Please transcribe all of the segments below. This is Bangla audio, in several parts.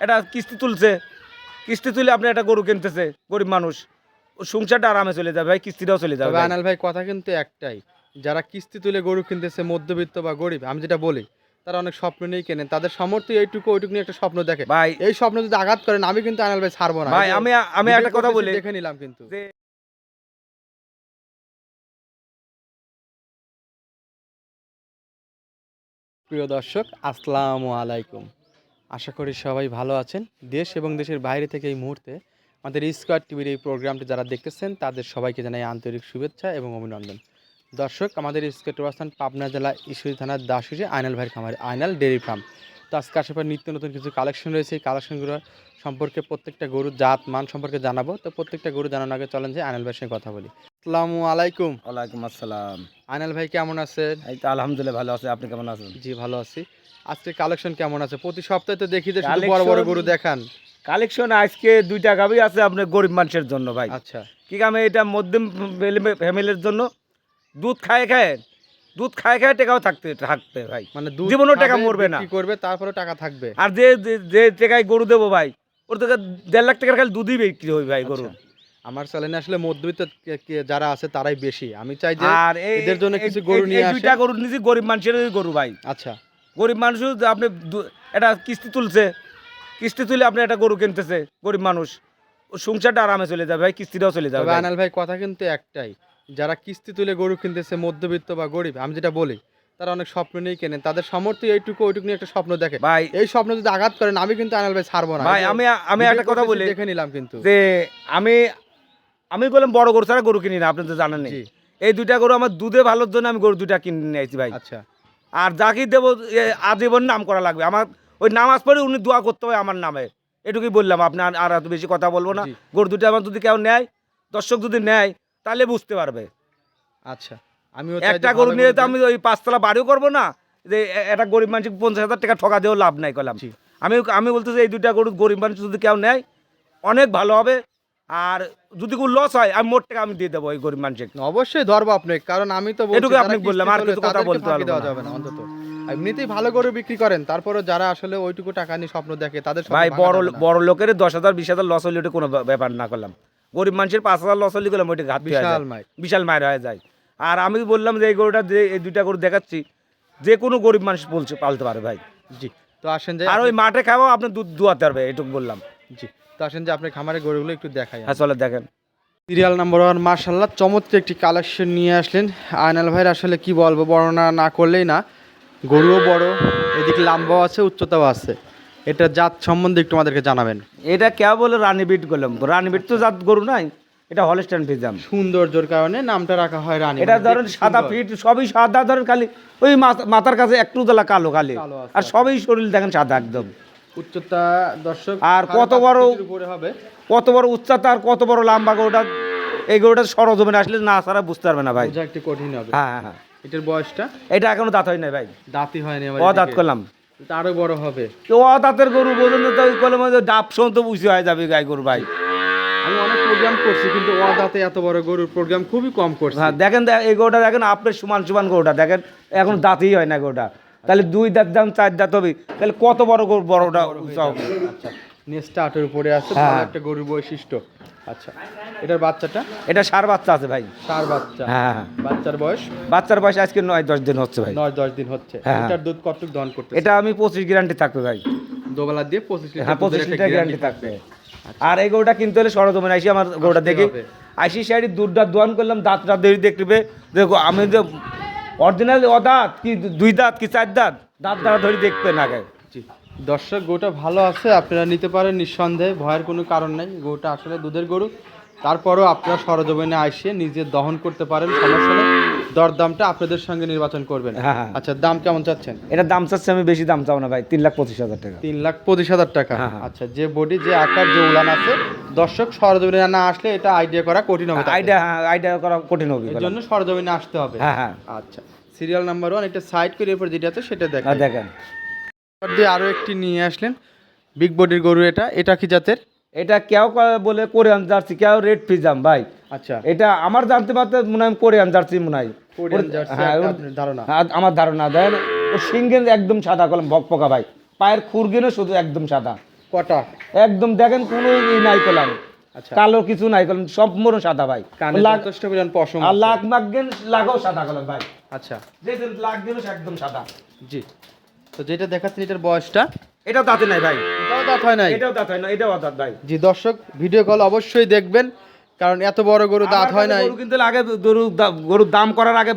এটা কিস্তি তুলছে। কিস্তি তুলে আপনি একটা গরু কিনতেছে গরিব মানুষ। সংসারটা আরামে চলে যাবে ভাই কিস্তিটাও চলে যাবে আনাল ভাই কথা কিন্তু একটাই। যারা কিস্তি তুলে গরু কিনতেছে মধ্যবিত্ত বা গরিব আমি যেটা বলি তারা অনেক স্বপ্ন নিয়েই কেনেন। তাদের সামর্থ্য এইটুকু ওইটুকু নিয়ে একটা স্বপ্ন দেখে ভাই এই স্বপ্ন যদি আঘাত করেন আমি কিন্তু আনাল ভাই ছাড়বো না। ভাই আমি আমি একটা কথা বলি। দেখে নিলাম কিন্তু। প্রিয় দর্শক আসসালামু আলাইকুম। আশা করি সবাই ভালো আছেন। দেশ এবং দেশের বাইরে থেকে এই মুহূর্তে আমাদের স্কোয়ার টিভির এই প্রোগ্রামটি যারা দেখতেছেন, তাদের সবাইকে জানাই আন্তরিক শুভেচ্ছা এবং অভিনন্দন। দর্শক, আমাদের স্কোয়ার অবস্থান পাবনা জেলা ঈশ্বরী থানার দাসুরে আইনাল ভাইয়ের খামার, আইনাল ডেয়ারি ফার্ম। তো আজকে আশেপাশে নিত্য নতুন কিছু কালেকশন রয়েছে। এই কালেকশনগুলো সম্পর্কে প্রত্যেকটা গরুর জাত, মান সম্পর্কে জানাব। তো প্রত্যেকটা গরু জানানোর আগে চলেন যে আইনাল ভাইয়ের সঙ্গে কথা বলি। আসসালামু আলাইকুম। ওয়ালাইকুম আসসালাম। আইনাল ভাই কেমন আছেন? এই তো আলহামদুলিল্লাহ ভালো আছে। আপনি কেমন আছেন? জি ভালো আছি। আজকে কালেকশন কেমন আছে? প্রতি সপ্তাহে তো দেখি যে শুধু বড় বড় গরু দেখান। কালেকশন আজকে দুইটা গাবি আছে আপনার গরিব মানুষের জন্য ভাই। আচ্ছা। কি কামে এটা মধ্যম ফ্যামিলির জন্য। দুধ খায় খায় দুধ খায় খায় টাকাও থাকতে থাকতে ভাই। মানে দুধ জীবনেও টাকা মরবে না। বিক্রি করবে তারপরে টাকা থাকবে। আর যে যে- যে টাকায় গরু দেবো ভাই ওর থেকে দেড় লাখ টাকার খালি দুধই বিক্রি হবে ভাই গরু। আচ্ছা। আমার চ্যানেলে আসলে মধ্যবিত্ত যারা আছে তারাই বেশি। আমি চাই যে আর এদের জন্য কিছু গরু নিয়ে আসেন। দুইটা গরু নিয়েছি গরিব মানুষের গরু ভাই। আচ্ছা। গরিব মানুষ আপনি এটা কিস্তি তুলছে কিস্তি তুলে আপনি একটা গরু কিনতেছে গরিব মানুষ। ও সংসারটা আরামে চলে যাবে ভাই কিস্তিটাও চলে যাবে ভাই। আনাল ভাই কথা কিন্তু একটাই যারা কিস্তি তুলে গরু কিনতেছে মধ্যবিত্ত বা গরিব আমি যেটা বলি তারা অনেক স্বপ্ন নিয়েই কেনেন তাদের সামর্থ্য এইটুকু ওইটুকু নিয়ে একটা স্বপ্ন দেখে ভাই। এই স্বপ্ন যদি আঘাত করেন আমি কিন্তু আনাল ভাই ছাড়বো না। ভাই আমি আমি একটা কথা বলি দেখে নিলাম কিন্তু। যে আমি আমি বললাম বড় গরু ছাড়া গরু কিনি না আপনি তো জানেন এই দুইটা গরু আমার দুধে ভালোর জন্য আমি গরু দুইটা কিনে নিয়ে আসছি ভাই। আচ্ছা। আর যাকে দেবো আজীবন নাম করা লাগবে। আমার ওই নামাজ পড়ে উনি দোয়া করতে হয় আমার নামে। এটুকুই বললাম আপনি আর- এত বেশি কথা বলব না। গরু দুটো আমার যদি কেউ নেয় দর্শক যদি নেয় তাহলে বুঝতে পারবে। আচ্ছা। আমি একটা গরু নিয়ে তো আমি ওই পাঁচতলা বাড়িও করব না যে একটা গরিব মানুষ পঞ্চাশ হাজার টাকা ঠকা দিয়েও লাভ নাই কলাম জি। আমি আমি বলতেছি এই দুইটা গরু গরিব মানুষ যদি কেউ নেয় অনেক ভালো হবে। আর যদি কোনো লস হয় আমি মোট টাকা আমি দিয়ে দেবো ওই গরিব মানুষকে অবশ্যই ধরবো আপনি কারণ আমি তো এটুকু যারা আপনাকে বললাম, আর কিছু কথা বলতে দেওয়া না। যাবে না অন্তত। এমনিতেই ভালো করে বিক্রি করেন তারপরে যারা আসলে ওইটুকু টাকা নিয়ে স্বপ্ন দেখে তাদের ভাই বড় বড় লোকের দশ হাজার বিশ হাজার লস হলে ওটা কোনো ব্যাপার না করলাম। গরিব মানুষের পাঁচ হাজার লস হলে করলাম ওইটা ঘাটতি বিশাল বিশাল মায়ের হয়ে যায়। আর আমি বললাম যে এই গরুটা যে এই দুইটা গরু দেখাচ্ছি যে কোনো গরিব মানুষ বলছে পালতে পারে ভাই। জি তো আসেন যে আর ওই মাঠে খাওয়াও আপনি দুধ দুয়াতে পারবে এটুকু বললাম। জি। তো আসেন যে আপনি খামারের গরুগুলো একটু দেখাই হ্যাঁ চলে দেখেন। সিরিয়াল নাম্বার ওয়ান মার্শাল্লাহ চমৎকার একটি কালেকশন নিয়ে আসলেন। আয়নাল ভাইয়ের আসলে কি বলব বর্ণনা না করলেই না। গরুও বড় এদিকে লম্বাও আছে উচ্চতাও আছে। এটা জাত সম্বন্ধে একটু আমাদেরকে জানাবেন। এটা কে বলে রানী বিট করলাম রানী তো জাত গরু নাই এটা হলস্টাইন ফিজাম। সৌন্দর্যের কারণে নামটা রাখা হয় রানী এটা ধরেন সাদা। ফিট সবই সাদা ধরেন খালি ওই মাথা- মাথার কাছে একটু দলা কালো কালো। আর সবই শরীর দেখেন সাদা একদম। উচ্চতা দর্শক আর কত বড়- উপরে হবে। কত বড় উচ্চতা আর কত বড় লম্বা গরুটা এই গরুটা সরজমিনে আসলে না সারা বুঝতে পারবে না ভাই। একটু কঠিন হবে। হ্যাঁ হ্যাঁ, হ্যাঁ। এটার বয়সটা? এটা এখনও দাঁত হয় না ভাই। দাঁতই হয়নি ও দাঁত করলাম। আরও বড় হবে। তো ও দাঁতের গরু পর্যন্ত তো ওই কলমে যে ডাব শোন তো বুঝি হয়ে যাবে গাই গরু ভাই। আমি অনেক প্রোগ্রাম করছি কিন্তু ও দাঁতে এত বড় গরুর প্রোগ্রাম খুবই কম করছি। হ্যাঁ দেখেন এই গরুটা দেখেন আপনার সমান সমান গরুটা দেখেন এখন দাঁতই হয় না গরুটা। তাহলে দুই দাঁত দাম চার দাঁত হবে। তাহলে কত বড় বড়টা উঁচা হবে? আচ্ছা নেসটা আটের উপরে আছে হ্যাঁ। একটা গরুর বৈশিষ্ট্য। আচ্ছা এটার বাচ্চাটা? এটা সার বাচ্চা আছে ভাই। চার বাচ্চা। হ্যাঁ হ্যাঁ বাচ্চার বয়স? বাচ্চার বয়স আজকে নয় দশ দিন হচ্ছে ভাই। নয় দশ দিন হচ্ছে। হ্যাঁ। এটার দুধ কতটুকু দহন করতে এটা আমি পঁচিশ গ্যারান্টি থাকবে ভাই। দোবেলা দিয়ে পঁচিশ হ্যাঁ পঁচিশ লিটার গ্যারান্টি থাকবে। আর এই গরুটা কিনতে হলে সরজমিন আইসি আমার গরুটা দেখি। আইসি সাইডে দুধটা দোয়ান করলাম দাঁতটা ধরে দেখবে। দেখো আমি যে অরিজিনাল দাঁত কি দুই দাঁত কি চার দাঁত? দাঁত দ্বারা ধরে দেখবেন না আগে। জি। দর্শক, গরুটা ভালো আছে, আপনারা নিতে পারেন নিঃসন্দেহে, ভয়ের কোনো কারণ নেই। গরুটা আসলে দুধের গরু। তারপরও আপনারা সরজমিনে আসিয়ে নিজে দহন করতে পারেন সমস্যা নেই। দরদামটা আপনাদের সঙ্গে নির্বাচন করবেন। হ্যাঁ, হ্যাঁ। আচ্ছা দাম কেমন চাচ্ছেন? এটার দাম চাচ্ছে আমি বেশি দাম চাও না ভাই তিন লাখ পঁচিশ হাজার টাকা। তিন লাখ পঁচিশ হাজার টাকা? হ্যাঁ। আচ্ছা যে বডি যে আকার যে উলান আছে দর্শক সরজমিনে না আসলে এটা আইডিয়া করা কঠিন হবে আইডিয়া আইডিয়া করা কঠিন হবে এর জন্য সরজমিনে আসতে হবে। হ্যাঁ হ্যাঁ। আচ্ছা সিরিয়াল নাম্বার ওয়ান এটা সাইড করে এরপর যেটা আছে সেটা দেখেন। দেখেন। দিয়ে আরও একটি নিয়ে আসলেন বিগ বডির গরু এটা এটা কি জাতের? এটা কেউ বলে কোরিয়ান জার্সি কেউ রেড ফিজাম ভাই। আচ্ছা। এটা আমার জানতে পারতে মনে হয় কোরিয়ান জার্সি মনে হয়। হ্যাঁ, ধারণা। হ্যাঁ, আমার ধারণা দেন। সিঙ্গেল একদম সাদা কলম ভকপকা ভাই। পায়ের খুরগিনও শুধু একদম সাদা। কটা? একদম দেখেন কোনো নাই করলাম আচ্ছা। কালো কিছু নাই করলাম সম্পূর্ণ সাদা ভাই। আর। লাগ মাগেন লাগাও সাদা করলাম ভাই। আচ্ছা। যে একদম সাদা। জি। তো যেটা দেখাচ্ছেন এটার বয়সটা? এটাও দাঁতে নাই ভাই। দাঁত হয় নাই? এটাও দাঁত হয় না এটাও দাঁত ভাই। জি দর্শক ভিডিও কল অবশ্যই দেখবেন কারণ এত বড় গরু দাঁত হয় নাই। কিন্তু আগে গরু গরুর দাম করার আগে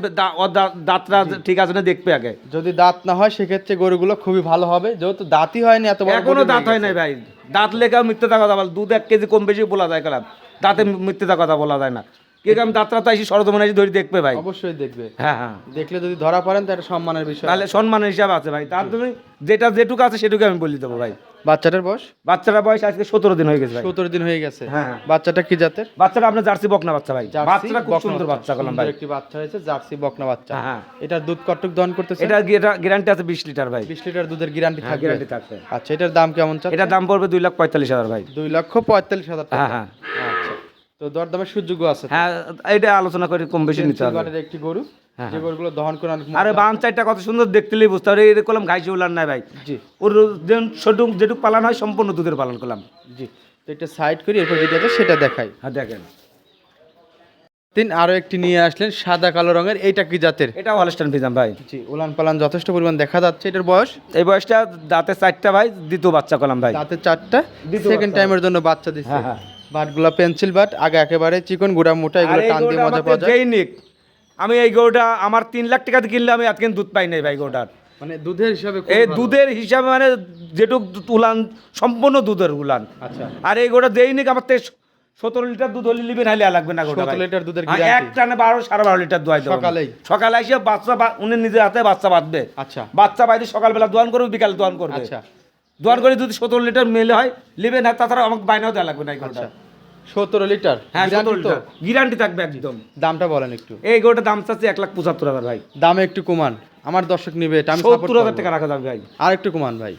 দাঁতটা ঠিক আছে না দেখবে আগে। যদি দাঁত না হয় সেক্ষেত্রে গরুগুলো খুবই ভালো হবে। যেহেতু দাঁতই হয়নি এত বড় গরু দাঁত হয় নাই ভাই। দাঁত লেখা মিথ্যা কথা বল দুধ এক কেজি কম বেশি বলা যায় কালাম। দাঁতে মিথ্যা কথা বলা যায় না। কে আমি দাঁতটা তো এসে ধরে দেখবে ভাই। অবশ্যই দেখবে। হ্যাঁ হ্যাঁ। দেখলে যদি ধরা পড়েন তাহলে সম্মানের বিষয়। তাহলে সম্মানের হিসাব আছে ভাই। তার তুমি যেটা যেটুকু আছে সেটুকু আমি বলে দেবো ভাই। বাচ্চাটার বয়স? বাচ্চারা বয়স আজকে সতেরো দিন হয়ে গেছে ভাই। সতেরো দিন হয়ে গেছে। হ্যাঁ, হ্যাঁ। বাচ্চাটা কি জাতের? বাচ্চারা আপনার জার্সি বকনা বাচ্চা ভাই। বাচ্চারা খুব সুন্দর বাচ্চা করলাম ভাই। একটি বাচ্চা হয়েছে জার্সি বকনা বাচ্চা। হ্যাঁ, হ্যাঁ। এটার দুধ কটক দহন করতেছে? এটা গ্যারান্টি আছে বিশ লিটার ভাই। বিশ লিটার দুধের গ্যারান্টি থাকবে। গ্যারান্টি থাকবে। আচ্ছা এটার দাম কেমন চাচ্ছে? এটা দাম পড়বে দুই লাখ পঁয়তাল্লিশ হাজার ভাই। দুই লক্ষ পঁয়তাল্লিশ হাজার টাকা। হ্যাঁ হ্যাঁ। আচ্ছা। তো দরদামের সুযোগ আছে হ্যাঁ এটা আলোচনা করে কম বেশি নিতে হবে। একটি গরু হ্যাঁ, যে গরুগুলো দহন করে আরে বাম চারটা কত সুন্দর দেখতেলেই বুঝতে পারে উলার নাই ভাই। জি। ওর যেটুক পালন হয় সম্পূর্ণ দুধের পালন করলাম জি। তো এটা সাইড করি এরপর যেটা সেটা দেখাই। হ্যাঁ দেখেন। তিন আরও একটি নিয়ে আসলেন সাদা কালো রঙের এইটা কি জাতের? এটাও হলস্টান ফিজাম ভাই। জি উলান পালান যথেষ্ট পরিমাণ দেখা যাচ্ছে। এটার বয়স? এই বয়সটা দাঁতে চারটা ভাই দ্বিতীয় বাচ্চা করলাম ভাই। তাতে চারটা। সেকেন্ড। টাইমের জন্য বাচ্চা দিচ্ছে। হ্যাঁ, হ্যাঁ। বাটগুলো পেন্সিল বাট আগে একেবারে চিকন গুড়া মোটা এগুলো টান দিয়ে মজা পাওয়া যায়। নিক আমি এই গরুটা আমার তিন লাখ টাকা দিয়ে কিনলে আমি আজকে দুধ পাই নাই ভাই গরুটার। মানে দুধের হিসাবে এই দুধের হিসাবে মানে যেটুক উলান সম্পূর্ণ দুধের উলান। আচ্ছা। আর এই গোটা যেই নিক আমার থেকে সতেরো লিটার দুধ হলে লিবেন হাইলে লাগবে না গোটা 17 লিটার দুধের এক টানে বারো সাড়ে বারো লিটার দোয়াই দেবো। সকালেই? সকালে এসে বাচ্চা উনি নিজের হাতে বাচ্চা বাঁধবে। আচ্ছা। বাচ্চা বাইরে সকালবেলা দোয়ান করবে বিকালে দোয়ান করবে। আচ্ছা। দোয়ান করে যদি সতেরো লিটার মেলে হয় লিবেন আর তাছাড়া আমাকে বাইনাও দেওয়া লাগবে না এই আচ্ছা গরুটা সতেরো লিটার? হ্যাঁ সতেরো লিটার। গ্যারান্টি থাকবে একদম। দামটা বলেন একটু। এই গরুটার দাম চাচ্ছে এক লাখ পঁচাত্তর হাজার ভাই। দামে একটু কমান। আমার দর্শক নিবে এটা আমি সত্তর হাজার টাকা রাখা যাবে ভাই। আর একটু কমান ভাই।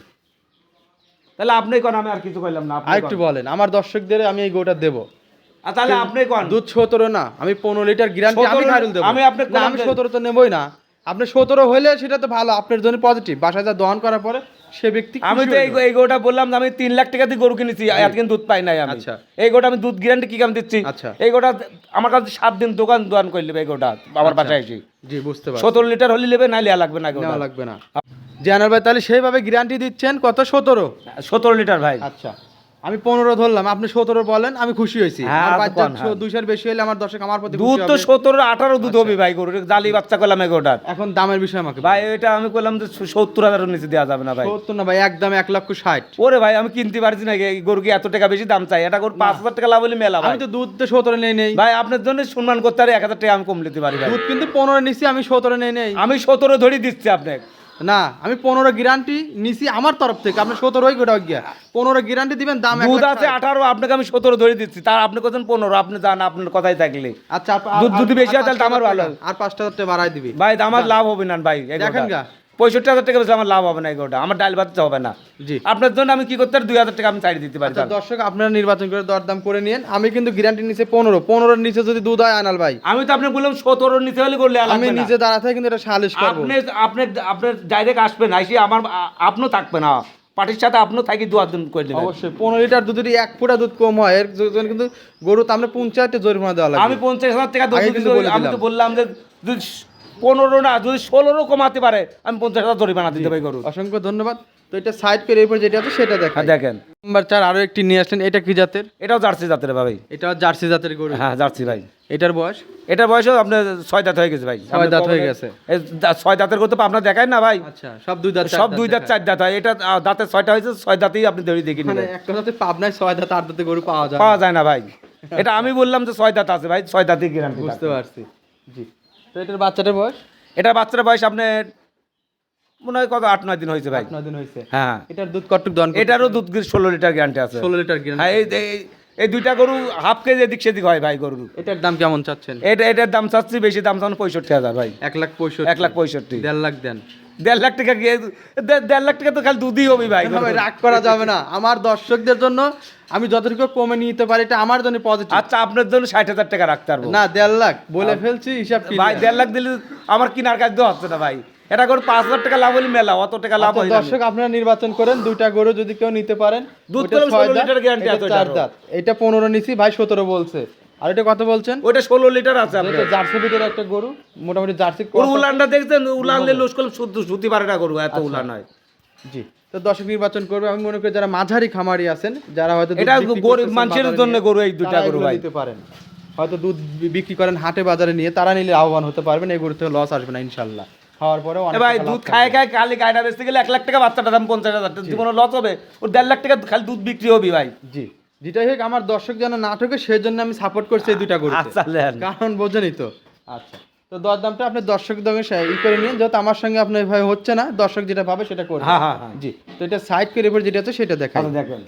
তাহলে আপনি কোন আমি আর কিছু কইলাম না আর একটু বলেন আমার দর্শকদের আমি এই গোটা দেবো। আর তাহলে আপনি কোন। দুধ সতেরো না আমি পনেরো লিটার গ্যারান্টি আমি 17 দেবো। আমি আপনাকে আমি সতেরো তো নেবই না। আপনি সতেরো হলে সেটা তো ভালো আপনার জন্য পজিটিভ বাসায় যা দহন করার পরে সে ব্যক্তি আমি তো এই গরুটা বললাম আমি তিন লাখ টাকা দিয়ে গরু কিনেছি এতদিন দুধ পাই নাই আমি। আচ্ছা। এই গোটা আমি দুধ গ্যারান্টি কি কাম দিচ্ছি? আচ্ছা। এই গোটা আমার কাছে সাত দিন দোকান দোকান করে নেবে এই গোটা আমার বাসায় এসে। জি বুঝতে পারছি। সতেরো লিটার হলে নেবে নাইলে আর লাগবে না গোটা। লাগবে না। জানার ভাই তাহলে সেইভাবে গ্যারান্টি দিচ্ছেন কত? সতেরো? সতেরো লিটার ভাই। আচ্ছা। আমি পনেরো ধরলাম আপনি সতেরো বলেন আমি খুশি হয়েছি। হ্যাঁ। দুইশোর বেশি হলে আমার দর্শক আমার প্রতি দুধ তো সতেরো আঠারো দুধ হবে ভাই গরু জালি বাচ্চা করলাম এই গোটার এখন দামের বিষয় আমাকে ভাই এটা আমি করলাম যে সত্তর হাজারের নিচে দেওয়া যাবে না ভাই। সত্তর না ভাই একদম এক লক্ষ ষাট। ওরে ভাই আমি কিনতে পারছি না গরু কি এত টাকা বেশি দাম চাই? এটা গরু পাঁচ হাজার টাকা লাভ হলে মেলা আমি তো দুধ তো সতেরো নেই নেই। ভাই আপনার জন্য সম্মান করতে পারি এক হাজার টাকা আমি কম নিতে পারি ভাই। দুধ কিন্তু পনেরো নিছি আমি সতেরো নেই নেই। আমি সতেরো ধরে দিচ্ছি আপনাকে। না আমি পনেরো গ্যারান্টি নিছি আমার তরফ থেকে আপনি সতেরোই গোটা গিয়া। পনেরো গ্যারান্টি দিবেন দাম দুধ আছে আঠারো আপনাকে আমি সতেরো ধরে দিচ্ছি। তার আপনি কোথায় পনেরো আপনি জান আপনার কথাই থাকলে। আচ্ছা দুধ যদি বেশি হয় তাহলে আমার ভালো। আর পাঁচটা হাজার টাকা বাড়াই দিবি। ভাই আমার লাভ হবে না ভাই দেখেন গা। পঁয়ষট্টি হাজার টাকা বেশি আমার লাভ হবে না এগোটা আমার ডাল ভাত হবে না। জি। আপনার জন্য আমি কি করতে দুই হাজার টাকা আমি চাই দিতে পারি আচ্ছা দর্শক আপনারা নির্বাচন করে দরদাম করে নিন আমি কিন্তু গ্যারান্টি নিচে পনেরো। পনেরোর নিচে যদি দুধ হয় আনাল ভাই। আমি তো আপনি বললাম সতেরো নিচে হলে করলে আমি নিজে দাঁড়াতে কিন্তু এটা সালিশ করব। আপনি আপনি আপনি ডাইরেক্ট আসবেন আইসি আমার আপনিও থাকবে না পার্টির সাথে আপনিও থাকি দু দিন করে দেবেন। অবশ্যই পনেরো লিটার দুধ যদি এক ফুটা দুধ কম হয়। এর জন্য কিন্তু গরু তো আমরা পঞ্চায়েতে জরিমানা দেওয়া লাগবে। আমি পঞ্চাশ হাজার টাকা আমি তো বললাম যে পনেরো না যদি ষোলোরও কমাতে পারে আমি পঞ্চাশ হাজার জরিমানা দিতে পারি গরু অসংখ্য ধন্যবাদ। তো এটা সাইড করে এরপর যেটা আছে সেটা দেখা হ্যাঁ দেখেন। নাম্বার চার আরও একটি নিয়ে আসলেন। এটা কি জাতের? এটাও জার্সি জাতের ভাই। এটা জার্সি জাতের গরু। হ্যাঁ জার্সি ভাই। এটার বয়স? এটার বয়সও আপনার ছয় দাঁত হয়ে গেছে ভাই। ছয় দাঁত হয়ে গেছে। ছয় দাঁতের করতে আপনার দেখায় না ভাই। আচ্ছা সব দুই দাঁত সব দুই দাঁত চার দাঁত হয়। এটা দাঁতের ছয়টা হয়েছে ছয় দাঁতেই আপনি ধরে দেখে মানে নেবেন। একটা দাঁতে পাবনায় ছয় দাঁত আট দাঁতে গরু পাওয়া যায়। পাওয়া যায় না ভাই। এটা আমি বললাম যে ছয় দাঁত আছে ভাই ছয় দাঁতই গ্যারান্টি বুঝতে পারছি। জি। তো এটার বাচ্চাটার বয়স? এটার বাচ্চাটার বয়স আপনার মনে হয় কত আট নয় দিন হয়েছে ভাই। নয় দিন হয়েছে। হ্যাঁ। এটার দুধ কটুক দন এটারও দুধ ষোলো লিটার গ্যারান্টি আছে। ষোলো লিটার গ্যারান্টি। হ্যাঁ এই দুইটা গরু হাফ কেজি এদিক সেদিক হয় ভাই গরুর। এটার দাম কেমন চাচ্ছেন? এটা এটার দাম চাচ্ছি বেশি দাম চান পঁয়ষট্টি হাজার ভাই। এক লাখ পঁয়ষট্টি। এক লাখ পঁয়ষট্টি। দেড় লাখ দেন। দেড় লাখ টাকা দেড় লাখ টাকা তো খালি দুধই হবে ভাই। রাগ করা যাবে না। আমার দর্শকদের জন্য আমি যতটুকু কমে নিতে পারি এটা আমার জন্য পজিটিভ আচ্ছা আপনার জন্য ষাট হাজার টাকা রাখতে পারব। না দেড় লাখ। বলে ফেলছি হিসাব ভাই দেড় লাখ দিলে আমার কিনার কাজ তো হচ্ছে না ভাই। এটা করে পাঁচ হাজার টাকা লাভ হলে মেলা অত টাকা লাভ আচ্ছা, হয় দর্শক আপনারা নির্বাচন করেন দুইটা গরু যদি কেউ নিতে পারেন দুধ ওইটা কলম ছয় 16 দাঁত, লিটার guarantee এটা আছে চার ওইটারও। দাঁত। এটা পনেরো নিছি ভাই সতেরো বলছে। আর এটা কত বলছেন? ওইটা ষোলো লিটার আছে আপনার। জার্সি ভিতরে একটা গরু মোটামুটি জার্সি উলানটা দেখছেন? উলান নিয়ে লুজ করলে শুদ্ধ সুতি পারে না এত উলান হয়। জি তো দর্শক নির্বাচন করবে। আমি মনে করি যারা মাঝারি খামারি আছেন যারা হয়তো দুধ এটা বিক্রি গরিব মানুষের জন্য গরু এই তারা গরু ভাই। নিতে পারেন। হয়তো দুধ বিক্রি করেন হাটে বাজারে নিয়ে তারা নিলে লাভবান হতে পারবেন এই গরু থেকে লস আসবে না ইনশাল্লাহ। খাওয়ার পরে ভাই দুধ খায় খায় খালি গাড়িটা বেচতে গেলে এক লাখ টাকা বাচ্চাটা দাম পঞ্চাশ হাজার টাকা। জীবনে লস হবে। ওর দেড় লাখ টাকা খালি দুধ বিক্রি হবে ভাই। জি। যেটাই হোক আমার দর্শক যেন নাটকে সেই জন্য আমি সাপোর্ট করছি এই দুইটা গরু আচ্ছা। কারণ বোঝেনই তো। আচ্ছা তো দর দামটা আপনি দর্শক দামে ই করে নিন যেহেতু আমার সঙ্গে আপনার এভাবে হচ্ছে না দর্শক যেটা পাবে সেটা করবে। হ্যাঁ, হ্যাঁ, হ্যাঁ। জি তো এটা সাইড করে এবার যেটা আছে সেটা দেখাই। আপনি দেখেন।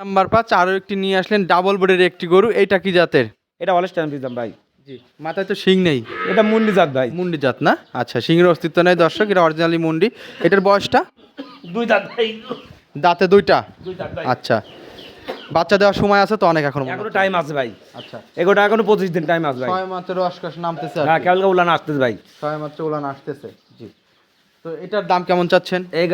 নাম্বার পাঁচ আরও একটি নিয়ে আসলেন ডাবল বোর্ডের একটি গরু এইটা কি জাতের? এটা অলেস টাইম দিতাম ভাই। জি মাথায় তো শিং নেই। এটা মুন্ডি জাত ভাই। মুন্ডি জাত না? আচ্ছা শিংয়ের অস্তিত্ব নেই দর্শক এটা অরিজিনালি মুন্ডি। এটার বয়সটা? দুই দাঁত ভাই। দাঁতে দুইটা? আচ্ছা বাচ্চা দেওয়ার সময় আছে তো অনেক এখন এখনও টাইম আছে ভাই। আচ্ছা। এগোটা এখনও পঁচিশ দিন টাইম আছে ভাই। ছয় মাত্র নামতেছে হ্যাঁ কি। কেবল উলান আসতেছে ভাই। ছয় মাত্র উলান আসতেছে জি। তো এটার দাম কেমন চাচ্ছেন? এই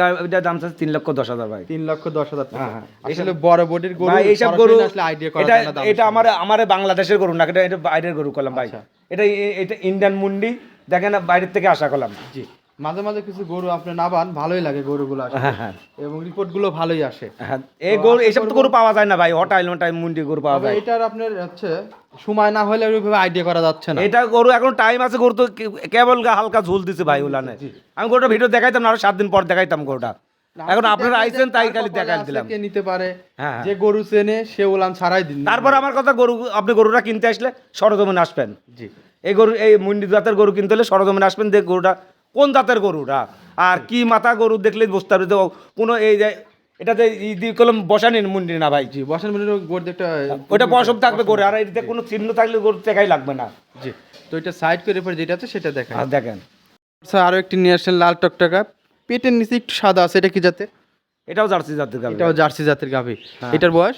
দাম চাচ্ছে তিন লক্ষ দশ হাজার ভাই। তিন লক্ষ দশ হাজার হ্যাঁ, হ্যাঁ। আসলে বড় বডির গরু এইসব গরু আসলে আইডিয়া করা এটা এটা আমার আমার বাংলাদেশের গরু না এটা এটা বাইরের গরু করলাম ভাই। আচ্ছা। এটা এটা ইন্ডিয়ান মুন্ডি। দেখেন বাইরের থেকে আশা করলাম জি। মাঝে মাঝে কিছু গরু আপনি নাবান ভালোই লাগে গরুগুলো হ্যাঁ হ্যাঁ। এবং রিপোর্টগুলো ভালোই আসে। হ্যাঁ এই গরু এইসব তো গরু পাওয়া যায় না ভাই হটাইল টাইম মুন্ডি গরু পাওয়া যায়। এটার আপনার হচ্ছে সময় না হলে ওইভাবে আইডিয়া করা যাচ্ছে না। এটা গরু এখন টাইম আছে গরু তো কেবল গা হালকা ঝুল দিছে ভাই উলানে। আমি গরুটা ভিডিও দেখাইতাম না আরও সাত দিন পর দেখাইতাম গরুটা। এখন আপনারা আইছেন তাই খালি দেখাই দিলাম। কে নিতে পারে। যে গরু চেনে সে উলান ছাড়াই দিন। তারপর আমার কথা গরু আপনি গরুটা কিনতে আসলে সরজমিনে আসবেন। জি। এই গরু এই মুন্ডি জাতের গরু কিনতে হলে সরজমিন আসবেন যে গরুটা কোন জাতের গরুটা আর কি মাথা গরু দেখলে বুঝতে পারবে? কোনো এই যে এটাতে ইদি কলম বসানি মুন্ডি না ভাই। জি বসেন মিনিট গরু একটা ওইটা বসব থাকবে গরু আর এতে কোনো চিহ্ন থাকলে গরু দেখাই লাগবে না। জি তো এটা সাইড করে পরে যেটা আছে সেটা দেখেন আর দেখেন। স্যার আরও একটি নিয়ে আসছেন লাল টকটকা। পেটের নিচে একটু সাদা আছে এটা কি জাতে এটাও জার্সি জাতের গাভী। এটাও জার্সি জাতের গাভী। হ্যাঁ। এটার বয়স?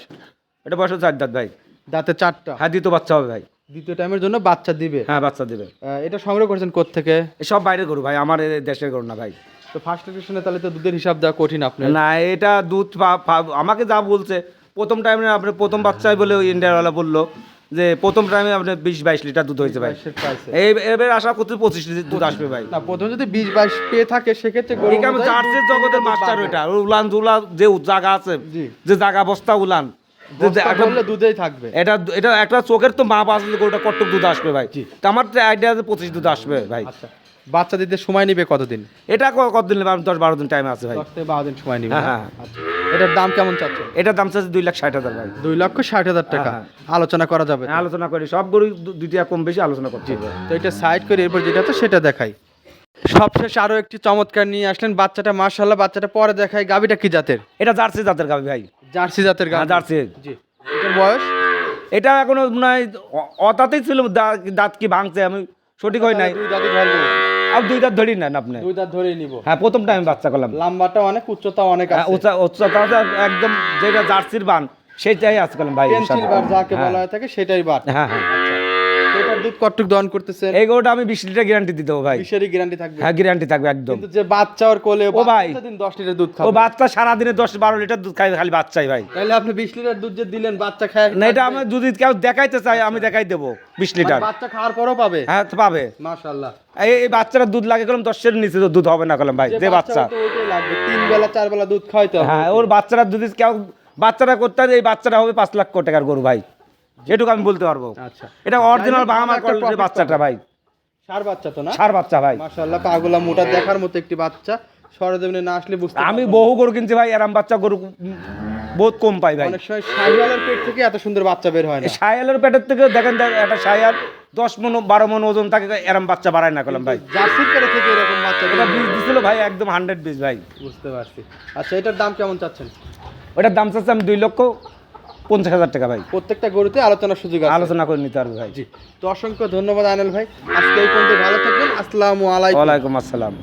এটা বয়স চার দাঁত ভাই। দাঁতে চারটা। হ্যাঁ দ্বিতীয় বাচ্চা হবে ভাই। দ্বিতীয় টাইমের জন্য বাচ্চা দিবে। হ্যাঁ বাচ্চা দেবে। এটা সংগ্রহ করেছেন থেকে সব বাইরের গরু ভাই আমার দেশের গরু না ভাই। তো ফার্স্ট লোকেশনে তাহলে তো দুধের হিসাব দেওয়া কঠিন আপনার। না এটা দুধ আমাকে যা বলছে প্রথম টাইমে আপনি প্রথম বাচ্চায় বলে ওই ইন্ডিয়াওয়ালা বলল যে প্রথম টাইমে আপনার বিশ বাইশ লিটার দুধ হয়েছে ভাই। এই এবার আশা করছি পঁচিশ লিটার দুধ আসবে ভাই। না প্রথম যদি বিশ বাইশ পেয়ে থাকে সেক্ষেত্রে দুধ জগতের মাস্টার। ওইটা উলান দুলা যে জায়গা আছে যে জায়গা বস্তা উলান দুধেই থাকবে। এটা এটা একটা চোখের তো মা বাঁচলে গরুটা কটক দুধ আসবে ভাই। তো আমার আইডিয়া পঁচিশ দুধ আসবে ভাই। আচ্ছা। বাচ্চা দিতে সময় নিবে কতদিন? এটা কতদিন নেবে? দশ বারো দিন টাইম আছে ভাই। দশ থেকে বারো দিন সময় নিবে হ্যাঁ? হ্যাঁ। আচ্ছা। এটার দাম কেমন চাচ্ছে? এটার দাম চাচ্ছে দুই লাখ ষাট হাজার ভাই। দুই লক্ষ ষাট হাজার টাকা। হ্যাঁ, আলোচনা করা যাবে আলোচনা করি। সব গরু দুইটা কম বেশি আলোচনা করছি তো এটা সাইড করে এরপর যেটা আছে সেটা দেখাই। সবশেষ আরও একটি চমৎকার নিয়ে আসলেন বাচ্চাটা। মার্শাল্লাহ বাচ্চাটা পরে দেখাই। গাবিটা কি জাতের? এটা জার্সি জাতের গাবি ভাই। জার্সি জাতের গান জার্সি। জি। এটার বয়স? এটা এখনও মনে হয় অতাতেই ছিল দাঁত কি ভাঙছে আমি সঠিক হয় নাই। আর দুই দাঁত ধরি নেন আপনি। দুই দাঁত ধরেই নিব। হ্যাঁ প্রথম টাইম বাচ্চা করলাম। লম্বাটা অনেক উচ্চতা অনেক হ্যাঁ, উচ্চতা একদম যেটা জার্সির বান সেটাই আজকাল ভাই পেন্সিল বার যাকে হ্যাঁ, বলা হয়ে থাকে সেটাই বার। হ্যাঁ হ্যাঁ। দুধ দহন করতেছেন? এই গরুটা আমি বিশ লিটার গ্যারান্টি দিতে ভাই। বিশেরই গ্যারান্টি থাকবে? হ্যাঁ গ্যারান্টি থাকবে একদম। কিন্তু যে বাচ্চা ওর কোলে ও ভাই। দিন দশ লিটার দুধ ও খাবে। বাচ্চা সারাদিনে দশ বারো লিটার দুধ খাই খালি বাচ্চাই ভাই। তাহলে আপনি বিশ লিটার দুধ যে দিলেন বাচ্চা খায় না এটা আমি যদি কেউ দেখাইতে চাই আমি দেখাই দেবো বিশ লিটার। মানে বাচ্চা খাওয়ার পরও পাবে? হ্যাঁ তো পাবে। মাশাআল্লাহ। এই বাচ্চারা দুধ লাগে করলাম দশের নিচে তো দুধ হবে না করলাম ভাই যে বাচ্চা। তো লাগবে তিন বেলা চার বেলা দুধ খাওয়াইতে হবে। হ্যাঁ ওর বাচ্চারা দুধ কেউ বাচ্চারা করতে এই বাচ্চারা হবে পাঁচ লাখ টাকার গরু ভাই। যেটুকু আমি বলতে পারব। আচ্ছা। এটা অরিজিনাল বাহামার কোয়ালিটির বাচ্চাটা ভাই। সার বাচ্চা তো না? সার বাচ্চা ভাই। মাশাআল্লাহ পাগুলা মোটা দেখার মতো একটি বাচ্চা। সরজমিনে না আসলে বুঝতে আমি বহু গরু কিনছি ভাই এরাম বাচ্চা গরু বহুত কম পাই ভাই। অনেক সময় শাহিওয়ালের পেট থেকে এত সুন্দর বাচ্চা বের হয় না। সায়ালের পেটের থেকে দেখেন দেখ একটা সায়াল দশ মন বারো মন ওজন থাকে এরম বাচ্চা বাড়ায় না করলাম ভাই। জার্সির পেটে থেকে এরকম বাচ্চা এটা। বীজ দিছিল ভাই একদম হান্ড্রেড বীজ ভাই। বুঝতে পারছি। আচ্ছা এটার দাম কেমন চাচ্ছেন? ওটার দাম চাচ্ছে আমি দুই লক্ষ। পঞ্চাশ হাজার টাকা ভাই। প্রত্যেকটা গরুতে আলোচনার সুযোগ আলোচনা করে নিতে পারবে ভাই। জি তো অসংখ্য ধন্যবাদ আনেল ভাই। আজকে এই পর্যন্ত ভালো থাকবেন। আসসালামু আলাইকুম। ওয়ালাইকুম আসসালাম।